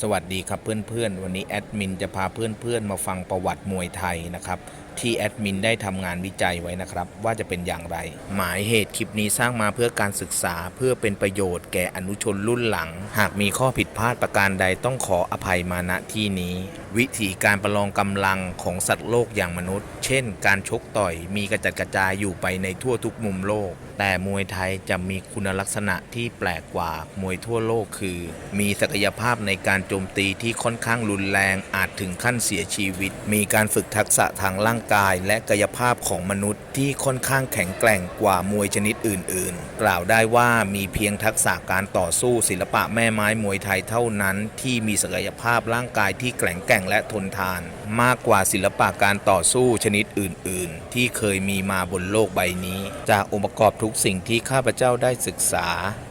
สวัสดีครับเพื่อนๆ วันนี้แอดมินจะพาเพื่อนๆ มาฟังประวัติมวยไทยนะครับ ที่แอดมินได้ทำงานวิจัยไว้นะครับ ว่าจะเป็นอย่างไร หมายเหตุคลิปนี้สร้างมาเพื่อการศึกษาเพื่อเป็นประโยชน์แก่อนุชนรุ่นหลัง หากมีข้อผิดพลาดประการใดต้องขออภัยมาณที่นี้ วิธีการประลองกำลังของสัตว์โลกอย่างมนุษย์ เช่น การชกต่อยมีกระจัดกระจายอยู่ไปในทั่วทุกมุมโลก แต่มวยไทยจะมีคุณลักษณะที่แปลกกว่ามวยทั่วโลกคือ มีศักยภาพในการโจมตีที่ค่อนข้างรุนแรงอาจถึงขั้นเสียชีวิต มีการฝึกทักษะทางร่างกายและกายภาพของมนุษย์ที่ค่อนข้างแข็งแกร่งกว่ามวยชนิดอื่น ๆ กล่าวได้ว่ามีเพียงทักษะการต่อสู้ศิลปะแม่ไม้มวยไทยเท่านั้น ที่มีศักยภาพร่างกายที่แข็งแกร่งและทนทาน มากกว่าศิลปะการต่อสู้ชนิดอื่น ๆ ที่เคยมีมาบนโลกใบนี้ จากองค์ประกอบทุกสิ่งที่ข้าพเจ้าได้ศึกษา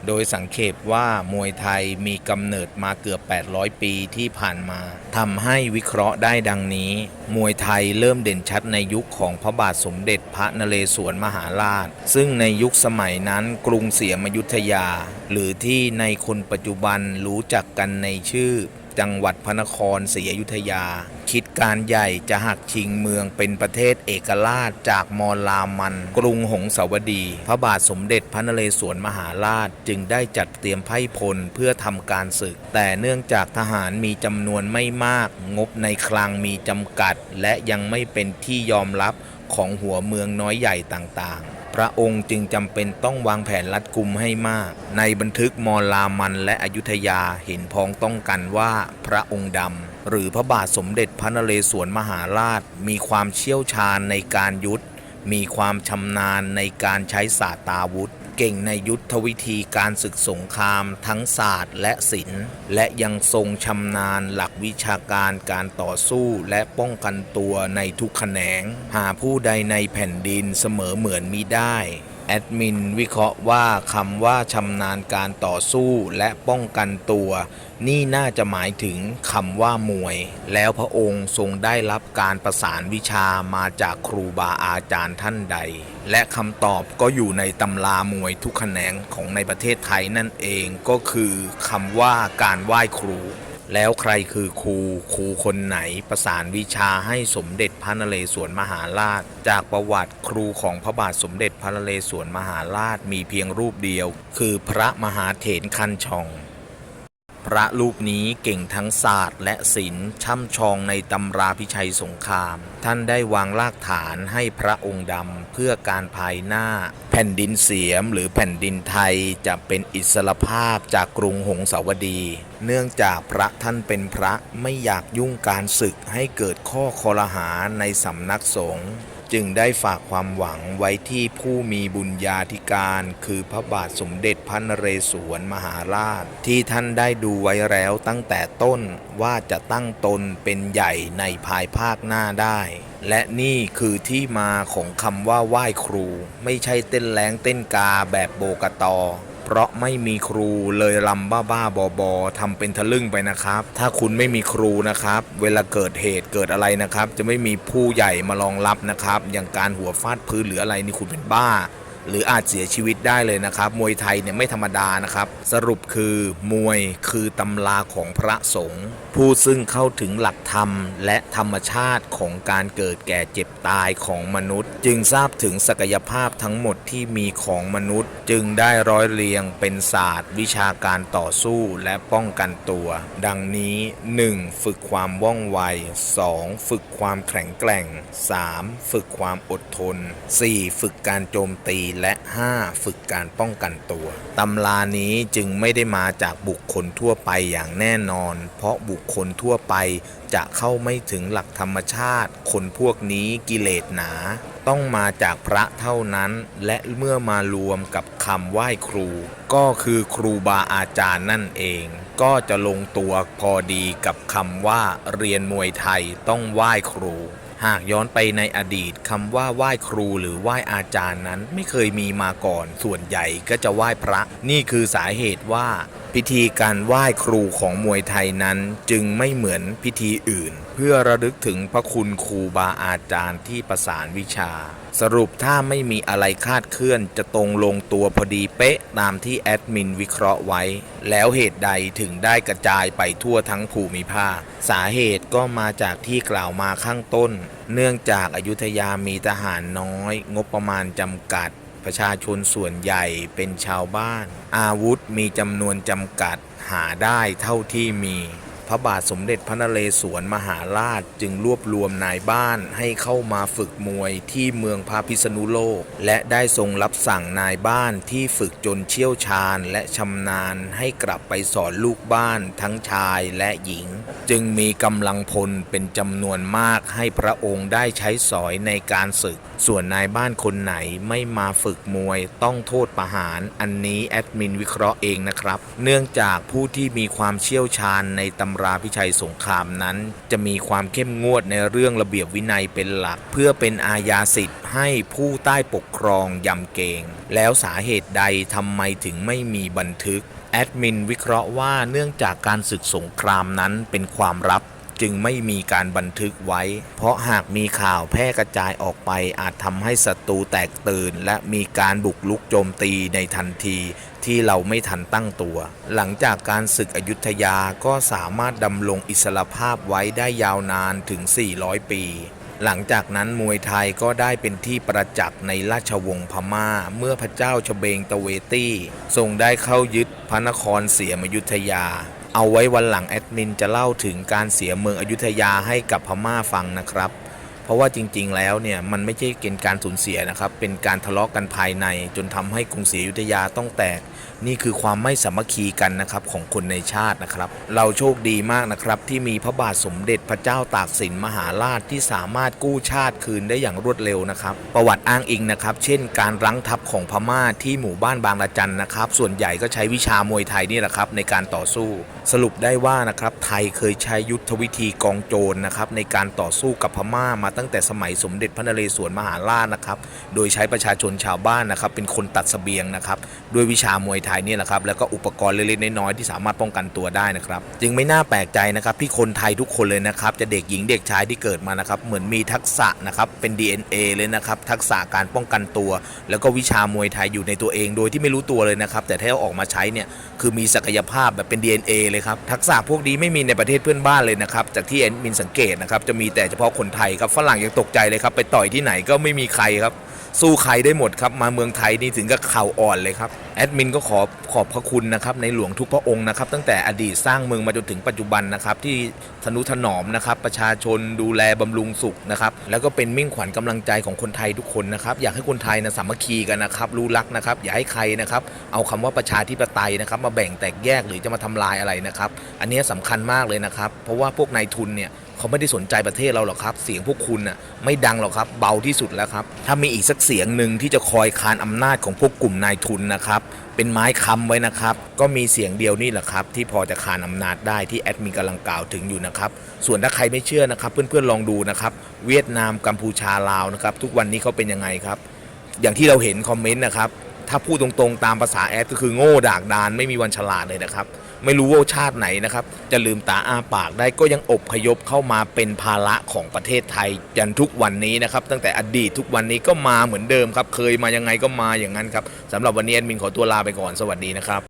โดยสังเขปว่ามวยไทยมีกำเนิดมาเกือบ 800 ปีที่ผ่านมาทำให้วิเคราะห์ได้ดังนี้ มวยไทยเริ่มเด่นชัดในยุคของพระบาทสมเด็จพระนเรศวรมหาราช ซึ่งในยุคสมัยนั้นกรุงเสียมยุทธยา หรือที่ในคนปัจจุบันรู้จักกันในชื่อ จังหวัดพระนครศรีอยุธยา คิดการใหญ่จะหักชิงเมืองเป็นประเทศเอกราชจากมอญรามัน กรุงหงสาวดี พระบาทสมเด็จพระนเรศวรมหาราช จึงได้จัดเตรียมไพ่พลเพื่อทำการศึก แต่เนื่องจากทหารมีจำนวนไม่มาก งบในคลังมีจำกัด และยังไม่เป็นที่ยอมรับ ของหัวเมืองน้อยใหญ่ต่างๆ พระองค์จึงจำเป็นต้องวางแผนรัดกุมให้มาก ในบันทึกมอลามันและอยุธยาเห็นพ้องต้องกันว่าพระองค์ดำหรือพระบาทสมเด็จพระนเรศวรมหาราช มีความเชี่ยวชาญในการยุทธ มีความชำนาญในการใช้ศาสตราวุธ เก่งในยุทธวิธีการศึกสงครามทั้งศาสตร์และศิลป์ และยังทรงชำนาญหลักวิชาการการต่อสู้และป้องกันตัวในทุกแขนง หาผู้ใดในแผ่นดินเสมอเหมือนมิได้ แอดมินวิเคราะห์ว่าคำว่าชำนาญการต่อสู้และป้องกันตัว นี่น่าจะหมายถึงคำว่ามวย แล้วพระองค์ทรงได้รับการประสานวิชามาจากครูบาอาจารย์ท่านใด และคำตอบก็อยู่ในตำรามวยทุกแขนงของในประเทศไทยนั่นเองก็คือคำว่าการไหว้ครู แล้วใครคือครูครูคนไหนประสานวิชาให้สมเด็จพระนเรศวรมหาราช จากประวัติครูของพระบาทสมเด็จพระนเรศวรมหาราชมีเพียงรูปเดียว คือพระมหาเถรคันชอง พระรูปนี้เก่งทั้งศาสตร์และศิลป์ช่ำชองในตำราพิชัยสงคราม ท่านได้วางรากฐานให้พระองค์ดำเพื่อการภายหน้า แผ่นดินเสียมหรือแผ่นดินไทยจะเป็นอิสรภาพจากกรุงหงสาวดี เนื่องจากพระท่านเป็นพระไม่อยากยุ่งการศึกให้เกิดข้อคอรหาในสำนักสงฆ์จึงได้ฝากความหวังไว้ที่ผู้มีบุญญาธิการ คือพระบาทสมเด็จพระนเรศวรมหาราช ที่ท่านได้ดูไว้แล้วตั้งแต่ต้นว่าจะตั้งตนเป็นใหญ่ในภายภาคหน้าได้ และนี่คือที่มาของคำว่าไหว้ครู ไม่ใช่เต้นแรงเต้นกาแบบโบกตอ เพราะไม่มีครูเลยรำบ้าบ้าบอบอทำเป็นทะลึ่งไปนะครับ ถ้าคุณไม่มีครูนะครับ เวลาเกิดเหตุเกิดอะไรนะครับ จะไม่มีผู้ใหญ่มารองรับนะครับ อย่างการหัวฟาดพื้นหรืออะไรนี่คุณเป็นบ้าหรืออาจเสียชีวิตได้เลยนะครับ มวยไทยเนี่ยไม่ธรรมดานะครับ สรุปคือมวยคือตำราของพระสงฆ์ผู้ซึ่งเข้าถึงหลักธรรมและธรรมชาติของการเกิดแก่เจ็บตายของมนุษย์ จึงทราบถึงศักยภาพทั้งหมดที่มีของมนุษย์ จึงได้ร้อยเรียงเป็นศาสตร์ วิชาการต่อสู้และป้องกันตัว ดังนี้ 1. ฝึกความว่องไว 2. ฝึกความแข็งแกร่ง 3. ฝึกความอดทน 4. ฝึกการโจมตีและ 5. ฝึกการป้องกันตัวตำรานี้จึงไม่ได้มาจากบุคคลทั่วไปอย่างแน่นอน เพราะบุคคลทั่วไป จะเข้าไม่ถึงหลักธรรมชาติ คนพวกนี้กิเลสหนา ต้องมาจากพระเท่านั้น และเมื่อมารวมกับคำไหว้ครู ก็คือครูบาอาจารย์นั่นเอง ก็จะลงตัวพอดีกับคำว่าเรียนมวยไทยต้องไหว้ครูหากย้อนไปในอดีตคำว่าไหว้ครูหรือไหว้อาจารย์นั้นไม่เคยมีมาก่อน ส่วนใหญ่ก็จะไหว้พระ นี่คือสาเหตุว่าพิธีการไหว้ครูของมวยไทยนั้นจึงไม่เหมือนพิธีอื่น เพื่อระลึกถึงพระคุณครูบาอาจารย์ที่ประสานวิชา สรุปถ้าไม่มีอะไรคาดเคลื่อนจะตรงลงตัวพอดีเป๊ะตามที่แอดมินวิเคราะห์ไว้ แล้วเหตุใดถึงได้กระจายไปทั่วทั้งภูมิภาค สาเหตุก็มาจากที่กล่าวมาข้างต้น เนื่องจากอายุทยามีทหารน้อย งบประมาณจำกัด ประชาชนส่วนใหญ่เป็นชาวบ้าน อาวุธมีจำนวนจำกัดหาได้เท่าที่มี พระบาทสมเด็จพระนเรศวรมหาราชจึงรวบรวมนายบ้านให้เข้ามาฝึกมวยที่เมืองพระพิษณุโลก และได้ทรงรับสั่งนายบ้านที่ฝึกจนเชี่ยวชาญและชำนาญให้กลับไปสอนลูกบ้านทั้งชายและหญิง จึงมีกำลังพลเป็นจำนวนมากให้พระองค์ได้ใช้สอยในการศึก ส่วนนายบ้านคนไหนไม่มาฝึกมวยต้องโทษประหาร อันนี้แอดมินวิเคราะห์เองนะครับ เนื่องจากผู้ที่มีความเชี่ยวชาญในตำราพิชัยสงครามนั้น จะมีความเข้มงวดในเรื่องระเบียบวินัยเป็นหลัก เพื่อเป็นอาญาสิทธิ์ให้ผู้ใต้ปกครองยำเกรงแล้วสาเหตุใดทำไมถึงไม่มีบันทึก แอดมินวิเคราะห์ว่าเนื่องจากการศึกสงครามนั้นเป็นความลับจึงไม่มีการบันทึกไว้ เพราะหากมีข่าวแพร่กระจายออกไปอาจทำให้ศัตรูแตกตื่น และมีการบุกลุกโจมตีในทันที ที่เราไม่ทันตั้งตัว หลังจากการศึกอยุธยาก็สามารถดำรงอิสรภาพไว้ได้ยาวนานถึง 400 ปี หลังจากนั้นมวยไทยก็ได้เป็นที่ประจักษ์ในราชวงศ์พม่า เมื่อพระเจ้าชเบงตะเวตี้ทรงได้เข้ายึดพระนครเสียมอยุธยา เอาไว้วันหลังแอดมินจะเล่าถึงการเสียเมืองอยุธยาให้กับพม่าฟังนะครับเพราะว่าจริงๆ แล้วเนี่ยมันไม่ใช่เกณฑ์การสูญเสียนะครับ เป็นการทะเลาะกันภายใน จนทำให้กรุงศรีอยุธยาต้องแตก นี่คือความไม่สามัคคีกันนะครับของคนในชาตินะครับ เราโชคดีมากนะครับที่มีพระบาทสมเด็จพระเจ้าตากสินมหาราชที่สามารถกู้ชาติคืนได้อย่างรวดเร็วนะครับ ประวัติอ้างอิงนะครับ เช่น การรั้งทัพของพม่าที่หมู่บ้านบางละจันนะครับ ส่วนใหญ่ก็ใช้วิชามวยไทยนี่แหละครับในการต่อสู้ สรุปได้ว่านะครับไทยเคยใช้ยุทธวิธีกองโจรนะครับในการต่อสู้กับพม่ามาตั้งแต่สมัยสมเด็จพระนเรศวรมหาราชนะครับ โดยใช้ประชาชนชาวบ้านนะครับเป็นคนตัดเสบียงนะครับด้วยวิชามวยไทยนี่แหละครับแล้วก็อุปกรณ์เล็กๆน้อยๆที่สามารถป้องกันตัวได้นะครับจึงไม่น่าแปลกใจนะครับที่คนไทยทุกคนเลยนะครับจะเด็กหญิงเด็กชายที่เกิดมานะครับเหมือนมีทักษะนะครับเป็น DNA เลยนะครับทักษะการป้องกันตัว แล้วก็วิชามวยไทยอยู่ในตัวเองโดยที่ไม่รู้ตัวเลยนะครับแต่ถ้าออกมาใช้เนี่ยคือมีศักยภาพแบบเป็น DNA เลยครับทักษะพวกนี้ไม่มีในประเทศเพื่อนบ้านเลยนะครับจากที่แอดมินสังเกตนะครับจะมีแต่เฉพาะคนไทยครับฝรั่งยังตกใจเลยครับไปต่อยที่ไหนก็ไม่มีใครครับสู้ใครได้หมดครับมาเมืองไทยนี่ถึงกับเข่าอ่อนเลยครับแอดมินก็ขอขอบพระคุณนะครับในหลวงทุกพระองค์นะครับตั้งแต่อดีตสร้างเมืองมาจนถึงปัจจุบันนะครับที่ทนุถนอมนะครับประชาชนดูแลบำรุงสุขนะครับแล้วก็เป็นมิ่งขวัญกำลังใจของคนไทยทุกคนนะครับอยากให้คนไทยนะสามัคคีกันนะครับรู้รักนะครับอย่าให้ใครนะครับเอาคำว่าประชาธิปไตยนะครับมาแบ่งแตกแยกหรือจะมาทำลายอะไรนะครับอันนี้สำคัญมากเลยนะครับเพราะว่าพวกนายทุนเนี่ยเขาไม่ได้สนใจประเทศเราหรอกครับ เสียงพวกคุณน่ะไม่ดังหรอกครับเบาที่สุดแล้วครับถ้ามีอีกสักเสียงหนึ่งที่จะคอยคานอำนาจของพวกกลุ่มนายทุนนะครับเป็นไม้ค้ำไว้นะครับ ก็มีเสียงเดียวนี่แหละครับ ที่พอจะคานอำนาจได้ที่แอดมินกำลังกล่าวถึงอยู่นะครับ ส่วนถ้าใครไม่เชื่อนะครับ เพื่อนๆลองดูนะครับ เวียดนามกัมพูชาลาวนะครับ ทุกวันนี้เขาเป็นยังไงครับ อย่างที่เราเห็นคอมเมนต์นะครับ ถ้าพูดตรงๆ ตามภาษาแอดก็คือโง่ดากดานไม่มีวันฉลาดเลยนะครับ ไม่รู้ว่าชาติไหนนะครับ จะลืมตาอ้าปากได้ก็ยังอบพยพเข้ามาเป็นภาระของประเทศไทยยันทุกวันนี้นะครับ ตั้งแต่อดีตทุกวันนี้ก็มาเหมือนเดิมครับ เคยมายังไงก็มาอย่างนั้นครับสำหรับวันนี้แอดมินขอตัวลาไปก่อนสวัสดีนะครับ